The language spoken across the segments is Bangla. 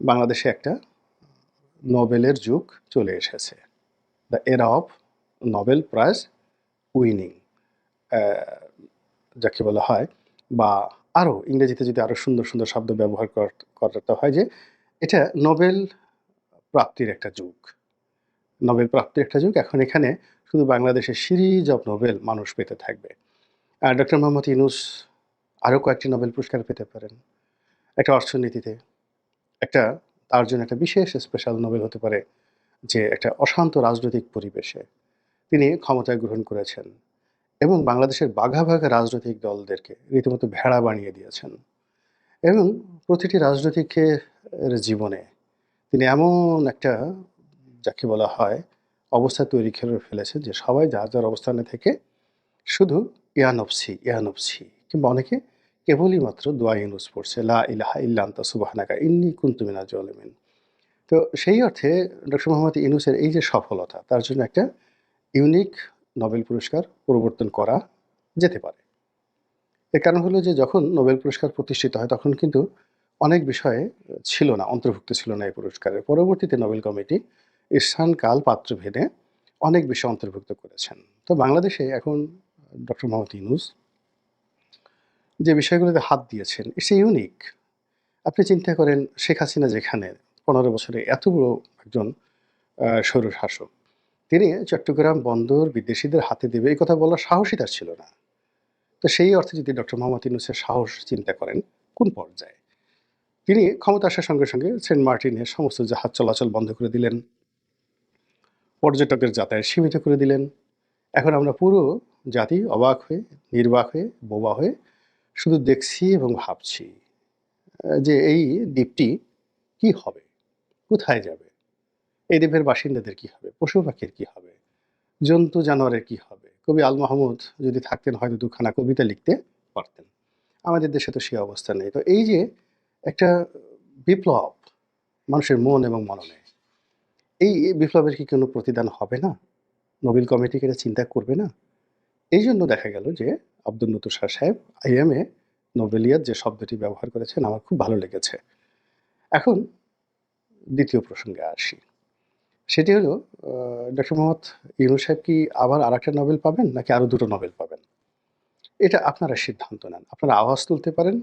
বাংলাদেশে একটা নোবেলের যুগ চলে এসেছে। দ্য এরা অফ নোবেল প্রাইজ উইনিং যাকে বলা হয়, বা আরও ইংরেজিতে যদি আরও সুন্দর সুন্দর শব্দ ব্যবহার কর- করতে হয় যে, এটা নোবেল প্রাপ্তির একটা যুগ। নোবেল প্রাপ্তির একটা যুগ। এখন এখানে শুধু বাংলাদেশের সিরিজ অফ নোবেল মানুষ পেতে থাকবে। আর ডক্টর মোহাম্মদ ইনুস আরও কয়েকটি নোবেল পুরস্কার পেতে পারেন। একটা অর্থনীতিতে একটা, তার জন্য একটা বিশেষ স্পেশাল নোবেল হতে পারে যে একটা অশান্ত রাজনৈতিক পরিবেশে তিনি ক্ষমতায় গ্রহণ করেছেন এবং বাংলাদেশের বাঘা বাঘা রাজনৈতিক দলদেরকে রীতিমতো ভেড়া বানিয়ে দিয়েছেন। এবং প্রতিটি রাজনৈতিকের জীবনে তিনি এমন একটা, যাকে বলা হয়, অবস্থা তৈরি করে ফেলেছেন যে সবাই যার যার অবস্থানে থেকে শুধু ইয়ানফসি ইয়ানফসি কিংবা অনেকে কেবলই মাত্র দোয়া ইউনুস পড়ছে লা ইলাহা ইল্লান্তা সুবাহানাকা ইন্নি কুন্তুমিনা জলমিন। তো সেই অর্থে ডক্টর মোহাম্মদ ইউনুসের এই যে সফলতা, তার জন্য একটা ইউনিক নোবেল পুরস্কার প্রবর্তন করা যেতে পারে। এর কারণ হলো যে যখন নোবেল পুরস্কার প্রতিষ্ঠিত হয়, তখন কিন্তু অনেক বিষয়ে ছিল না, অন্তর্ভুক্ত ছিল না এই পুরস্কারের। পরবর্তীতে নোবেল কমিটি স্থান কাল পাত্র ভেদে অনেক বিষয় অন্তর্ভুক্ত করেছেন। তো বাংলাদেশে এখন ডক্টর মোহাম্মদ ইউনুস যে বিষয়গুলোতে হাত দিয়েছেন ইটস ইউনিক আপনি চিন্তা করেন শেখ হাসিনা যেখানে পনেরো বছরে এত বড় একজন আহ, স্বৈরশাসক তিনি চট্টগ্রাম বন্দর বিদেশিদের হাতে দেবে এই কথা বলার সাহসই তার ছিল না। তো সেই অর্থে যদি ডক্টর মোহাম্মদ ইউনুসের সাহস চিন্তা করেন কোন পর্যায়ে? তিনি ক্ষমতা আসার সঙ্গে সঙ্গে সেন্ট মার্টিনের সমস্ত জাহাজ চলাচল বন্ধ করে দিলেন পর্যটকের যাতায়াত সীমিত করে দিলেন। এখন আমরা পুরো জাতি অবাক হয়ে নির্বাক হয়ে বোবা হয়ে শুধু দেখছি এবং ভাবছি যে এই দ্বীপটি কি হবে? কোথায় যাবে? এই দ্বীপের বাসিন্দাদের কি হবে? পশু পাখির কি হবে? জন্তু জানোয়ারের কি হবে? কবি আল মাহমুদ যদি থাকতেন, হয়তো দুখানা কবিতা লিখতে পারতেন। আমাদের দেশে তো সেই অবস্থা নেই। তো এই যে একটা বিপ্লব মানুষের মন এবং মননে, এই বিপ্লবের কি কোনো প্রতিদান হবে না? নোবেল কমিটি এটা চিন্তা করবে না? এই জন্য দেখা গেল যে আব্দুল নতুর শাহ সাহেব আইএমএ নোবেলিয়াত যে শব্দটি ব্যবহার করেছেন, আমার খুব ভালো লেগেছে। এখন দ্বিতীয় প্রসঙ্গে আসি। সেটি হলো ডক্টর মোহাম্মদ ইউনুস সাহেব কি আবার আর একটা নোবেল পাবেন, নাকি আরও দুটো নোবেল পাবেন? এটা আপনারা সিদ্ধান্ত নেন। আপনারা আওয়াজ তুলতে পারেন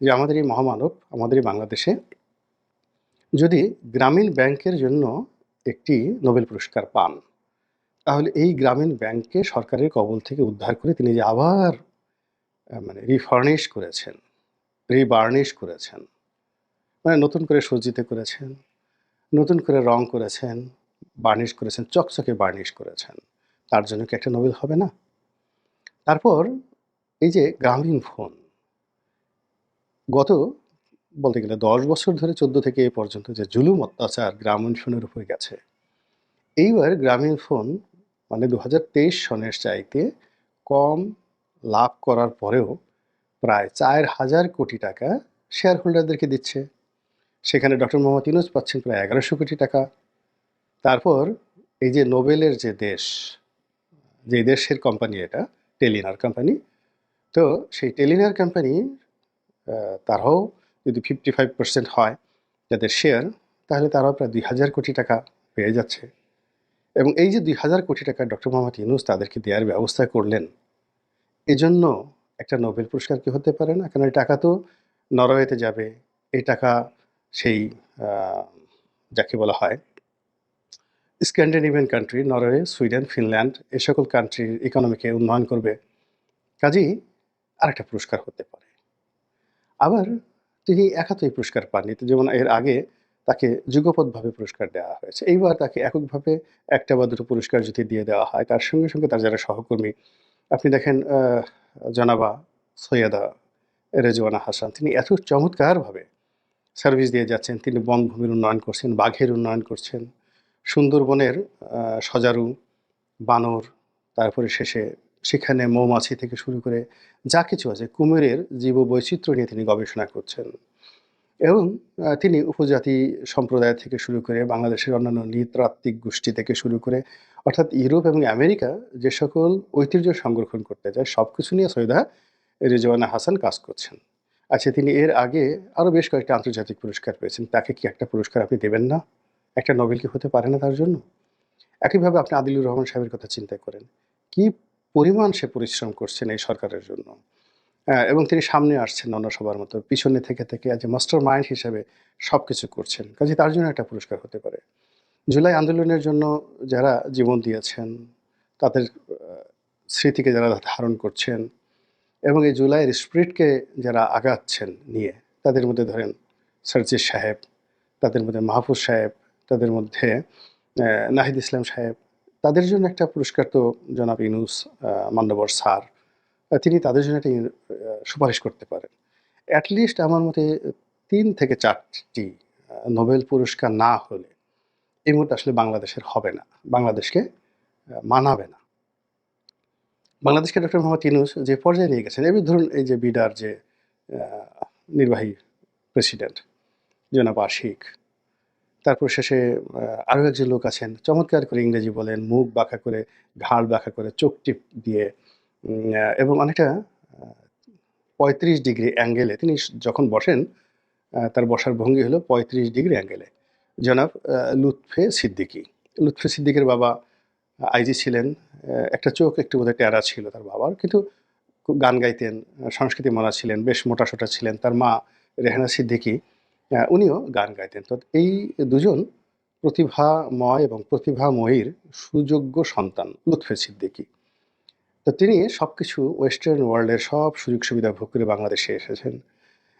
যে আমাদের এই মহামানব, আমাদের এই বাংলাদেশে যদি গ্রামীণ ব্যাংকের জন্য একটি নোবেল পুরস্কার পান তাহলে এই গ্রামীণ ব্যাংককে সরকারের কবল থেকে উদ্ধার করে তিনি যে আবার মানে রিফার্নিশ করেছেন রিবার্নিশ করেছেন মানে নতুন করে সজ্জিত করেছেন, নতুন করে রং করেছেন বার্নিশ করেছেন, চকচকে বার্নিশ করেছেন, তার জন্য কি একটা নোবেল হবে না? তারপর এই যে গ্রামীণ ফোন, গত বলতে গেলে দশ বছর ধরে চোদ্দ থেকে এ পর্যন্ত যে জুলুম অত্যাচার গ্রামীণ ফোনের উপরে গেছে, এইবার গ্রামীণ ফোন মানে দু হাজার তেইশ সনের চাইতে কম লাভ করার পরেও প্রায় চার হাজার কোটি টাকা শেয়ার হোল্ডারদেরকে দিচ্ছে। সেখানে ডক্টর মোহাম্মদ ইউনুস পাচ্ছেন প্রায় এগারোশো কোটি টাকা। তারপর এই যে নোবেলের যে দেশ, যে দেশের কোম্পানি এটা টেলিনার কোম্পানি তো সেই টেলিনার কোম্পানি তারাও যদি ফিফটি ফাইভ পার্সেন্ট হয় যাদের শেয়ার তাহলে তারাও প্রায় দুই হাজার কোটি টাকা পেয়ে যাচ্ছে। এবং এই যে দুই হাজার কোটি টাকা ডক্টর মোহাম্মদ ইউনুস তাদেরকে দেওয়ার ব্যবস্থা করলেন, এজন্য একটা নোবেল পুরস্কার কি হতে পারে না? কারণ এই টাকা তো নরওয়েতে যাবে, এই টাকা সেই যাকে বলা হয় Scandinavian country Norway, Sweden, Finland এই সকল কান্ট্রির ইকোনমিকে উন্নয়ন করবে। কাজেই আরেকটা পুরস্কার হতে পারে। আবার তিনি একা তো এই পুরস্কার পাননি, যেমন এর আগে তাকে যুগপৎভাবে পুরস্কার দেওয়া হয়েছে। এইবার তাকে এককভাবে একটা বা দুটো পুরস্কার যদি দিয়ে দেওয়া হয়, তার সঙ্গে সঙ্গে তার যারা সহকর্মী, আপনি দেখেন জনাবা সৈয়দা রেজওয়ানা হাসান, তিনি এত চমৎকারভাবে সার্ভিস দিয়ে যাচ্ছেন। তিনি বনভূমির উন্নয়ন করছেন, বাঘের উন্নয়ন করছেন, সুন্দরবনের সজারু, বানর, তারপরে শেষে সেখানে মৌমাছি থেকে শুরু করে যা কিছু আছে, কুমিরের জীব বৈচিত্র্য নিয়ে তিনি গবেষণা করছেন। এবং তিনি উপজাতি সম্প্রদায় থেকে শুরু করে বাংলাদেশের অন্যান্য নৃতাত্ত্বিক গোষ্ঠী থেকে শুরু করে, অর্থাৎ ইউরোপ এবং আমেরিকা যে সকল ঐতিহ্য সংরক্ষণ করতে চায় সব কিছু নিয়ে সৈয়দা রেজওয়ানা হাসান কাজ করছেন। আচ্ছা তিনি এর আগে আরও বেশ কয়েকটা আন্তর্জাতিক পুরস্কার পেয়েছেন। তাকে কি একটা পুরস্কার আপনি দেবেন না? একটা নোবেল কি হতে পারে না তার জন্য? একইভাবে আপনি আদিলুর রহমান সাহেবের কথা চিন্তা করেন। কি পরিমাণ সে পরিশ্রম করছেন এই সরকারের জন্য? এবং তিনি সামনে আসছেন অন্য সবার মতো, পিছনে থেকে থেকে আজ মাস্টার মাইন্ড হিসেবে সব কিছু করছেন। কাজে তার জন্য একটা পুরস্কার হতে পারে। জুলাই আন্দোলনের জন্য যারা জীবন দিয়েছেন, তাদের স্মৃতিকে যারা ধারণ করছেন এবং এই জুলাইয়ের স্পিরিটকে যারা আগাচ্ছেন নিয়ে, তাদের মধ্যে ধরেন সার্জিস সাহেব, তাদের মধ্যে মাহফুজ সাহেব, তাদের মধ্যে নাহিদ ইসলাম সাহেব, তাদের জন্য একটা পুরস্কার তো জনাব ইনুস মান্যবর স্যার। তিনি তাদের জন্য একটা সুপারিশ করতে পারেন। অ্যাটলিস্ট আমার মতে তিন থেকে চারটি নোবেল পুরস্কার না হলে এই মুহূর্তে আসলে বাংলাদেশের হবে না। বাংলাদেশকে মানাবে না। বাংলাদেশকে ডক্টর মোহাম্মদ ইউনুস যে পর্যায়ে নিয়ে গেছেন, এবার ধরুন এই যে বিডার যে নির্বাহী প্রেসিডেন্ট জনাব আশিক, তারপর শেষে আরও একজন লোক আছেন, চমৎকার করে ইংরেজি বলেন, মুখ বাঁকা করে, ঘাড় বাঁকা করে, চোখ টিপ দিয়ে এবং অনেকটা পঁয়ত্রিশ ডিগ্রি অ্যাঙ্গেলে তিনি যখন বসেন তার বসার ভঙ্গি হলো পঁয়ত্রিশ ডিগ্রি অ্যাঙ্গেলে। জনাব লুৎফে সিদ্দিকী। লুৎফে সিদ্দিকের বাবা আইজি ছিলেন। একটা চোখ একটু বোধহয় টেরা ছিল তার বাবার, কিন্তু গান গাইতেন সংস্কৃতি মানা ছিলেন, বেশ মোটাসোটা ছিলেন। তার মা রেহানা সিদ্দিকী উনিও গান গাইতেন। তো এই দুজন প্রতিভাময় এবং প্রতিভাময়ীর সুযোগ্য সন্তান লুৎফে সিদ্দিকী। তো তিনি সব কিছু ওয়েস্টার্ন ওয়ার্ল্ডের সব সুযোগ সুবিধা ভোগ করে বাংলাদেশে এসেছেন।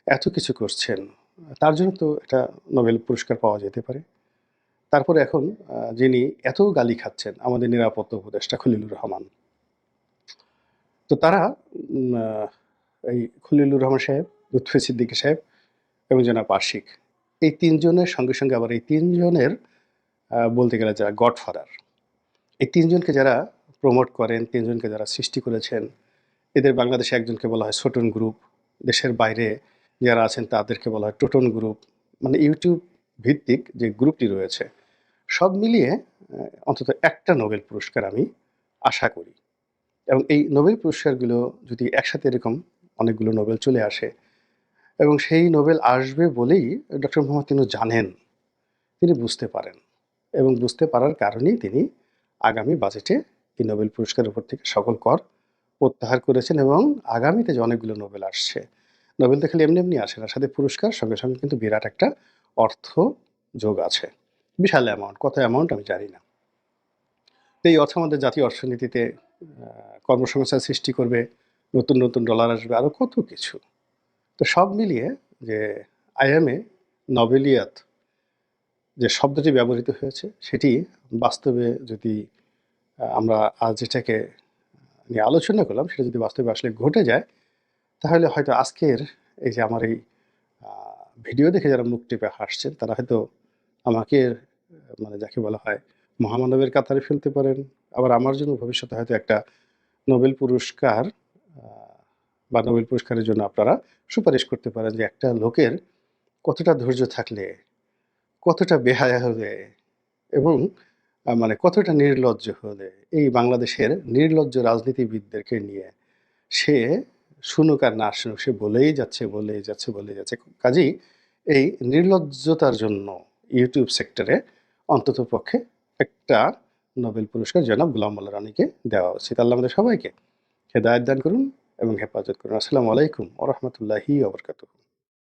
এত কিছু করছেন। তার জন্য তো এটা নোবেল পুরস্কার পাওয়া যেতে পারে। তারপরে এখন যিনি এত গালি খাচ্ছেন, আমাদের নিরাপত্তা উপদেষ্টা খলিলুর রহমান। তো তারা এই খলিলুর রহমান সাহেব, লুৎফে সিদ্দিকী সাহেব এবং জনাব আশিক, এই তিনজনের সঙ্গে সঙ্গে আবার এই তিনজনের বলতে গেলে যারা গডফাদার এই তিনজনকে যারা প্রমোট করেন, তিনজনকে যারা সৃষ্টি করেছেন। এদের বাংলাদেশে একজনকে বলা হয় ছোটন গ্রুপ দেশের বাইরে যারা আছেন, তাদেরকে বলা হয় টোটন গ্রুপ মানে ইউটিউব ভিত্তিক যে গ্রুপটি রয়েছে, সব মিলিয়ে অন্তত একটা নোবেল পুরস্কার আমি আশা করি। এবং এই নোবেল পুরস্কারগুলো যদি একসাথে এরকম অনেকগুলো নোবেল চলে আসে, এবং সেই নোবেল আসবে বলেই ডক্টর মোহাম্মদ তিনি জানেন, তিনি বুঝতে পারেন। এবং বুঝতে পারার কারণেই তিনি আগামী বাজেটে এই নোবেল পুরস্কারের উপর থেকে সকল কর প্রত্যাহার করেছেন এবং আগামীতে যে অনেকগুলো নোবেল আসছে নোবেল তো খালি এমনি এমনি আসে না। সাথে পুরস্কার, সঙ্গে সঙ্গে কিন্তু বিরাট একটা অর্থ যোগ আছে। বিশাল অ্যামাউন্ট কত অ্যামাউন্ট আমি জানি না। তো এই অর্থ আমাদের জাতীয় অর্থনীতিতে কর্মসংস্থান সৃষ্টি করবে, নতুন নতুন ডলার আসবে আরও কত কিছু। তো সব মিলিয়ে যে আইএমএ নবেলিয়াত যে শব্দটি ব্যবহৃত হয়েছে, সেটি বাস্তবে যদি আমরা আজ যেটাকে নিয়ে আলোচনা করলাম, সেটা যদি বাস্তবে আসলে ঘটে যায়, তাহলে হয়তো আজকের এই যে আমার এই ভিডিও দেখে যারা মুখ টিপে হাসছেন, তারা হয়তো আমাকে মানে যাকে বলা হয় মহামানবের কাতারে ফেলতে পারেন। আবার আমার জন্য ভবিষ্যতে হয়তো একটা নোবেল পুরস্কার বা নোবেল পুরস্কারের জন্য আপনারা সুপারিশ করতে পারেন যে একটা লোকের কতটা ধৈর্য থাকলে, কতটা বেহায়া হলে এবং মানে কতটা নির্লজ্জ হলে এই বাংলাদেশের নির্লজ্জ রাজনীতিবিদদেরকে নিয়ে সে শুনুক আর না শুনুক, সে বলেই যাচ্ছে বলেই যাচ্ছে বলেই যাচ্ছে। কাজেই এই নির্লজ্জতার জন্য ইউটিউব সেক্টরে অন্তত পক্ষে একটা নোবেল পুরস্কার জনাব গুলাম মোল্লা রানীকে দেওয়া উচিত। আল্লাহ আমাদের সবাইকে হেদায়ত দান করুন এবং হেফাজত করুন। আসসালামু আলাইকুম ওরহমতুল্লাহি ওবরকাতুহ